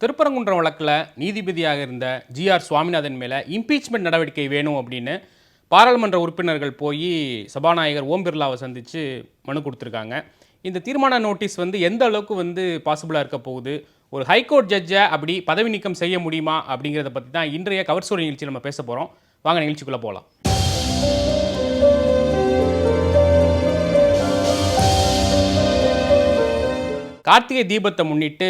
திருப்பரங்குன்றம் வழக்கில் நீதிபதியாக இருந்த ஜிஆர் சுவாமிநாதன் மேலே இம்பீச்மெண்ட் நடவடிக்கை வேணும் அப்படின்னு பாராளுமன்ற உறுப்பினர்கள் போய் சபாநாயகர் ஓம் பிர்லாவை சந்தித்து மனு கொடுத்துருக்காங்க. இந்த தீர்மான நோட்டீஸ் வந்து எந்த அளவுக்கு வந்து பாசிபிளாக இருக்க போகுது? ஒரு ஹைகோர்ட் ஜட்ஜை அப்படி பதவி நீக்கம் செய்ய முடியுமா அப்படிங்கிறத பற்றி தான் இன்றைய கவர்சூரி நிகழ்ச்சியில் நம்ம பேச போகிறோம் வாங்க நிகழ்ச்சிக்குள்ளே போகலாம் கார்த்திகை தீபத்தை முன்னிட்டு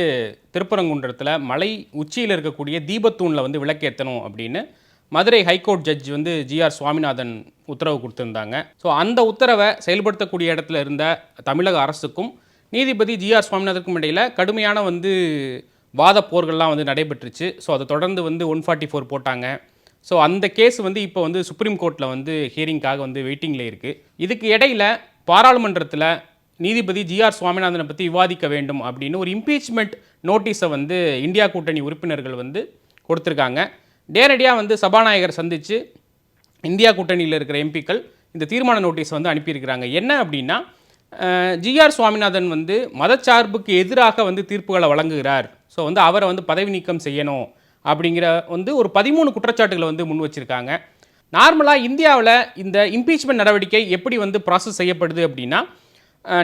திருப்பரங்குன்றத்தில் மலை உச்சியில் இருக்கக்கூடிய தீபத்தூணில் வந்து விளக்கேற்றணும் அப்படின்னு மதுரை ஹைகோர்ட் ஜட்ஜ் வந்து ஜிஆர் சுவாமிநாதன் உத்தரவு கொடுத்துருந்தாங்க. ஸோ அந்த உத்தரவை செயல்படுத்தக்கூடிய இடத்துல இருந்த தமிழக அரசுக்கும் நீதிபதி ஜிஆர் சுவாமிநாதனுக்கும் இடையில் கடுமையான வந்து வாத போர்கள்லாம் வந்து நடைபெற்றுச்சு. ஸோ அதை தொடர்ந்து வந்து ஒன் ஃபார்ட்டி ஃபோர் போட்டாங்க. ஸோ அந்த கேஸ் வந்து இப்போ வந்து சுப்ரீம் கோர்ட்டில் வந்து ஹியரிங்காக வந்து வெயிட்டிங்கில் இருக்குது இதுக்கு இடையில பாராளுமன்றத்தில் நீதிபதி ஜிஆர் சுவாமிநாதனை பற்றி விவாதிக்க வேண்டும் அப்படின்னு ஒரு இம்பீச்மெண்ட் நோட்டீஸை வந்து இந்தியா கூட்டணி உறுப்பினர்கள் வந்து கொடுத்துருக்காங்க. நேரடியாக வந்து சபாநாயகர் சந்தித்து இந்தியா கூட்டணியில் இருக்கிற எம்பிக்கள் இந்த தீர்மான நோட்டீஸ் வந்து அனுப்பியிருக்கிறாங்க. என்ன அப்படின்னா ஜிஆர் சுவாமிநாதன் வந்து மதச்சார்புக்கு எதிராக வந்து தீர்ப்புகளை வழங்குகிறார். ஸோ வந்து அவரை வந்து பதவி நீக்கம் செய்யணும் அப்படிங்கிற வந்து ஒரு பதிமூணு குற்றச்சாட்டுகளை வந்து முன் வச்சிருக்காங்க. நார்மலாக இந்தியாவில் இந்த இம்பீச்மெண்ட் நடவடிக்கை எப்படி வந்து ப்ராசஸ் செய்யப்படுது அப்படின்னா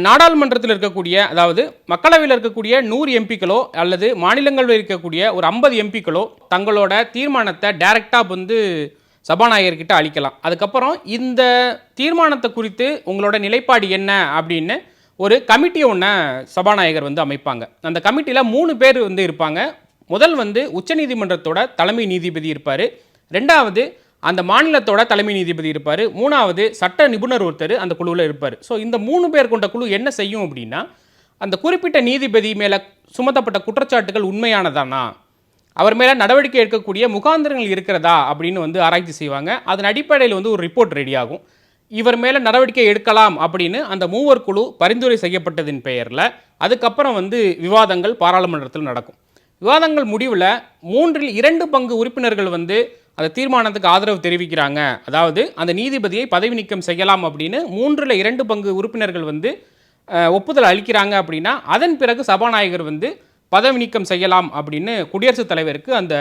நாடாளுமன்றத்தில் இருக்கக்கூடிய அதாவது மக்களவையில் இருக்கக்கூடிய நூறு எம்பிக்களோ அல்லது மாநிலங்களில் இருக்கக்கூடிய ஒரு ஐம்பது எம்பிக்களோ தங்களோட தீர்மானத்தை டைரெக்டாக வந்து சபாநாயகர்கிட்ட அளிக்கலாம். அதுக்கப்புறம் இந்த தீர்மானத்தை குறித்து உங்களோட நிலைப்பாடு என்ன அப்படின்னு ஒரு கமிட்டி ஒன்று சபாநாயகர் வந்து அமைப்பாங்க. அந்த கமிட்டியில் மூணு பேர் வந்து இருப்பாங்க. முதல் வந்து உச்சநீதிமன்றத்தோட தலைமை நீதிபதி இருப்பார். ரெண்டாவது அந்த மாநிலத்தோட தலைமை நீதிபதி இருப்பார். மூணாவது சட்ட நிபுணர் ஒருத்தர் அந்த குழுவில் இருப்பார். ஸோ இந்த மூணு பேர் கொண்ட குழு என்ன செய்யும் அப்படின்னா அந்த குறிப்பிட்ட நீதிபதி மேலே சுமத்தப்பட்ட குற்றச்சாட்டுகள் உண்மையானதானா? அவர் மேலே நடவடிக்கை எடுக்கக்கூடிய முகாந்திரங்கள் இருக்கிறதா? அப்படின்னு வந்து ஆராய்ச்சி செய்வாங்க. அதன் அடிப்படையில் வந்து ஒரு ரிப்போர்ட் ரெடி ஆகும். இவர் மேலே நடவடிக்கை எடுக்கலாம் அப்படின்னு அந்த மூவர் குழு பரிந்துரை செய்யப்பட்டதின் பெயரில் அதுக்கப்புறம் வந்து விவாதங்கள் பாராளுமன்றத்தில் நடக்கும். விவாதங்கள் முடிவில் மூன்றில் இரண்டு பங்கு உறுப்பினர்கள் வந்து அந்த தீர்மானத்துக்கு ஆதரவு தெரிவிக்கிறாங்க. அதாவது அந்த நீதிபதியை பதவி நீக்கம் செய்யலாம் அப்படின்னு மூன்றில் இரண்டு பங்கு உறுப்பினர்கள் வந்து ஒப்புதல் அளிக்கிறாங்க அப்படின்னா அதன் பிறகு சபாநாயகர் வந்து பதவி நீக்கம் செய்யலாம் அப்படின்னு குடியரசுத் தலைவருக்கு அந்த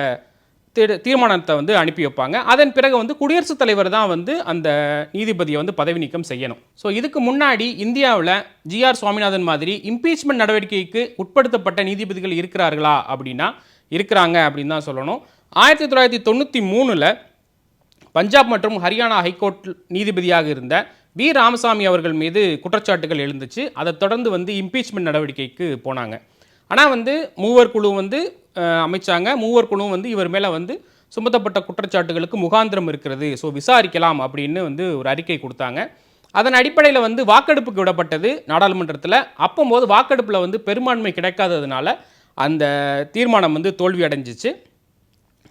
தீர்மானத்தை வந்து அனுப்பி வைப்பாங்க. அதன் பிறகு வந்து குடியரசுத் தலைவர் தான் வந்து அந்த நீதிபதியை வந்து பதவி நீக்கம் செய்யணும். ஸோ இதுக்கு முன்னாடி இந்தியாவில் ஜிஆர் சுவாமிநாதன் மாதிரி இம்பீச்மெண்ட் நடவடிக்கைக்கு உட்படுத்தப்பட்ட நீதிபதிகள் இருக்கிறார்களா அப்படின்னா இருக்கிறாங்க அப்படின்னு தான் சொல்லணும். ஆயிரத்தி தொள்ளாயிரத்தி தொண்ணூற்றி மூணில் பஞ்சாப் மற்றும் ஹரியானா ஹைகோர்ட் நீதிபதியாக இருந்த வி. ராமசாமி அவர்கள் மீது குற்றச்சாட்டுகள் எழுந்துச்சு. அதை தொடர்ந்து வந்து இம்பீச்மெண்ட் நடவடிக்கைக்கு போனாங்க. ஆனால் வந்து மூவர் குழு வந்து அமைச்சாங்க. மூவர் குழு வந்து இவர் மேலே வந்து சுமத்தப்பட்ட குற்றச்சாட்டுகளுக்கு முகாந்திரம் இருக்கிறது. ஸோ விசாரிக்கலாம் அப்படின்னு வந்து ஒரு அறிக்கை கொடுத்தாங்க. அதன் அடிப்படையில் வந்து வாக்கெடுப்புக்கு விடப்பட்டது நாடாளுமன்றத்தில். அப்போம்போது வாக்கெடுப்பில் வந்து பெரும்பான்மை கிடைக்காததுனால அந்த தீர்மானம் வந்து தோல்வி அடைஞ்சிச்சு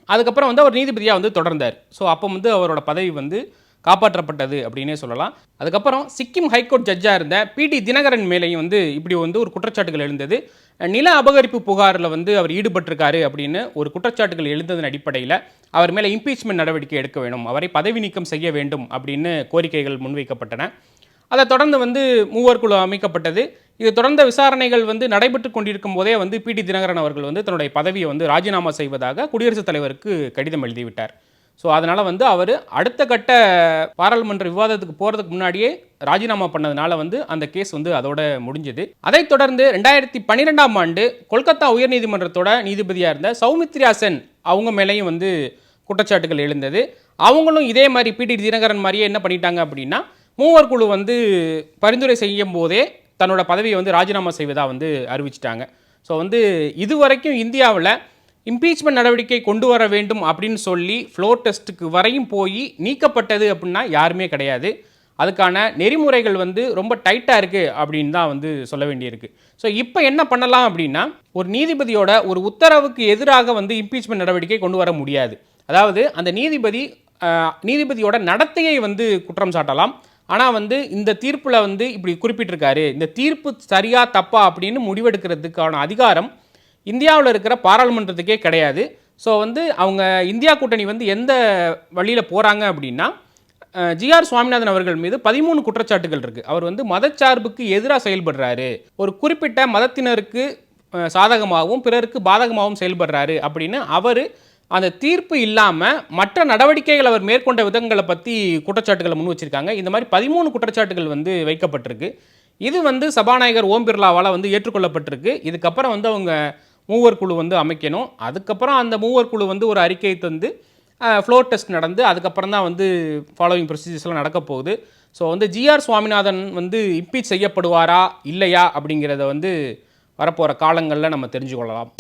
அதுக்கப்புறம் வந்து அவர் நீதிபதியாக வந்து தொடர்ந்தார். ஸோ அப்போ வந்து அவரோட பதவி வந்து காப்பாற்றப்பட்டது அப்படின்னே சொல்லலாம். அதுக்கப்புறம் சிக்கிம் ஹைகோர்ட் ஜட்ஜாக இருந்த பிடி தினகரன் மேலேயும் வந்து இப்படி வந்து ஒரு குற்றச்சாட்டுகள் எழுந்தது. நில அபகரிப்பு புகாரில் வந்து அவர் ஈடுபட்டிருக்காரு அப்படின்னு ஒரு குற்றச்சாட்டுகள் எழுந்ததன் அடிப்படையில் அவர் மேலே இம்பீச்மெண்ட் நடவடிக்கை எடுக்க வேண்டும் அவரை பதவி நீக்கம் செய்ய வேண்டும் அப்படின்னு கோரிக்கைகள் முன்வைக்கப்பட்டன. அதை தொடர்ந்து வந்து மூவர் குழு அமைக்கப்பட்டது. இது தொடர்ந்த விசாரணைகள் வந்து நடைபெற்று கொண்டிருக்கும் போதே வந்து பிடி தினகரன் அவர்கள் வந்து தன்னுடைய பதவியை வந்து ராஜினாமா செய்வதாக குடியரசுத் தலைவருக்கு கடிதம் எழுதிவிட்டார். ஸோ அதனால் வந்து அவர் அடுத்த கட்ட பாராளுமன்ற விவாதத்துக்கு போகிறதுக்கு முன்னாடியே ராஜினாமா பண்ணதுனால வந்து அந்த கேஸ் வந்து அதோட முடிஞ்சது. அதைத் தொடர்ந்து ரெண்டாயிரத்தி பன்னிரெண்டாம் ஆண்டு கொல்கத்தா உயர்நீதிமன்றத்தோட நீதிபதியாக இருந்த சௌமித்ரியா சென் அவங்க மேலேயும் வந்து குற்றச்சாட்டுகள் எழுந்தது. அவங்களும் இதே மாதிரி பிடி தினகரன் மாதிரியே என்ன பண்ணிட்டாங்க அப்படின்னா மூவர் குழு வந்து பரிந்துரை செய்யும் போதே தன்னோட பதவியை வந்து ராஜினாமா செய்வதாக வந்து அறிவிச்சிட்டாங்க. ஸோ வந்து இதுவரைக்கும் இந்தியாவில் இம்பீச்மெண்ட் நடவடிக்கை கொண்டு வர வேண்டும் அப்படின்னு சொல்லி ஃப்ளோர் டெஸ்ட்டுக்கு வரையும் போய் நீக்கப்பட்டது அப்படின்னா யாருமே கிடையாது. அதுக்கான நெறிமுறைகள் வந்து ரொம்ப டைட்டாக இருக்குது அப்படின்னு தான் வந்து சொல்ல வேண்டியிருக்கு. ஸோ இப்போ என்ன பண்ணலாம் அப்படின்னா ஒரு நீதிபதியோட ஒரு உத்தரவுக்கு எதிராக வந்து இம்பீச்மெண்ட் நடவடிக்கை கொண்டு வர முடியாது. அதாவது அந்த நீதிபதி நீதிபதியோட நடத்தையை வந்து குற்றம் சாட்டலாம். ஆனால் வந்து இந்த தீர்ப்பில் வந்து இப்படி குறிப்பிட்டிருக்காரு. இந்த தீர்ப்பு சரியா தப்பா அப்படின்னு முடிவெடுக்கிறதுக்கான அதிகாரம் இந்தியாவில் இருக்கிற பாராளுமன்றத்துக்கே கிடையாது. ஸோ வந்து அவங்க இந்தியா கூட்டணி வந்து எந்த வழியில் போகிறாங்க அப்படின்னா ஜிஆர் சுவாமிநாதன் அவர்கள் மீது பதிமூணு குற்றச்சாட்டுகள் இருக்குது அவர் வந்து மதச்சார்புக்கு எதிராக செயல்படுறாரு. ஒரு குறிப்பிட்ட மதத்தினருக்கு சாதகமாகவும் பிறருக்கு பாதகமாகவும் செயல்படுறாரு அப்படின்னு அவர் அந்த தீர்ப்பு இல்லாமல் மற்ற நடவடிக்கைகள் அவர் மேற்கொண்ட விதங்களை பற்றி குற்றச்சாட்டுகளை முன் வச்சிருக்காங்க. இந்த மாதிரி பதிமூணு குற்றச்சாட்டுகள் வந்து வைக்கப்பட்டிருக்கு. இது வந்து சபாநாயகர் ஓம் பிர்லாவால் வந்து ஏற்றுக்கொள்ளப்பட்டிருக்கு. இதுக்கப்புறம் வந்து அவங்க மூவர் குழு வந்து அமைக்கணும். அதுக்கப்புறம் அந்த மூவர் குழு வந்து ஒரு அறிக்கை தந்து ஃப்ளோர் டெஸ்ட் நடந்து அதுக்கப்புறம் தான் வந்து ஃபாலோவிங் ப்ரொசீஜர்ஸ்லாம் நடக்க போகுது. ஸோ வந்து ஜிஆர் சுவாமிநாதன் வந்து இம்பீச் செய்யப்படுவாரா இல்லையா அப்படிங்கிறத வந்து வரப்போகிற காலங்களில் நம்ம தெரிஞ்சு கொள்ளலாம்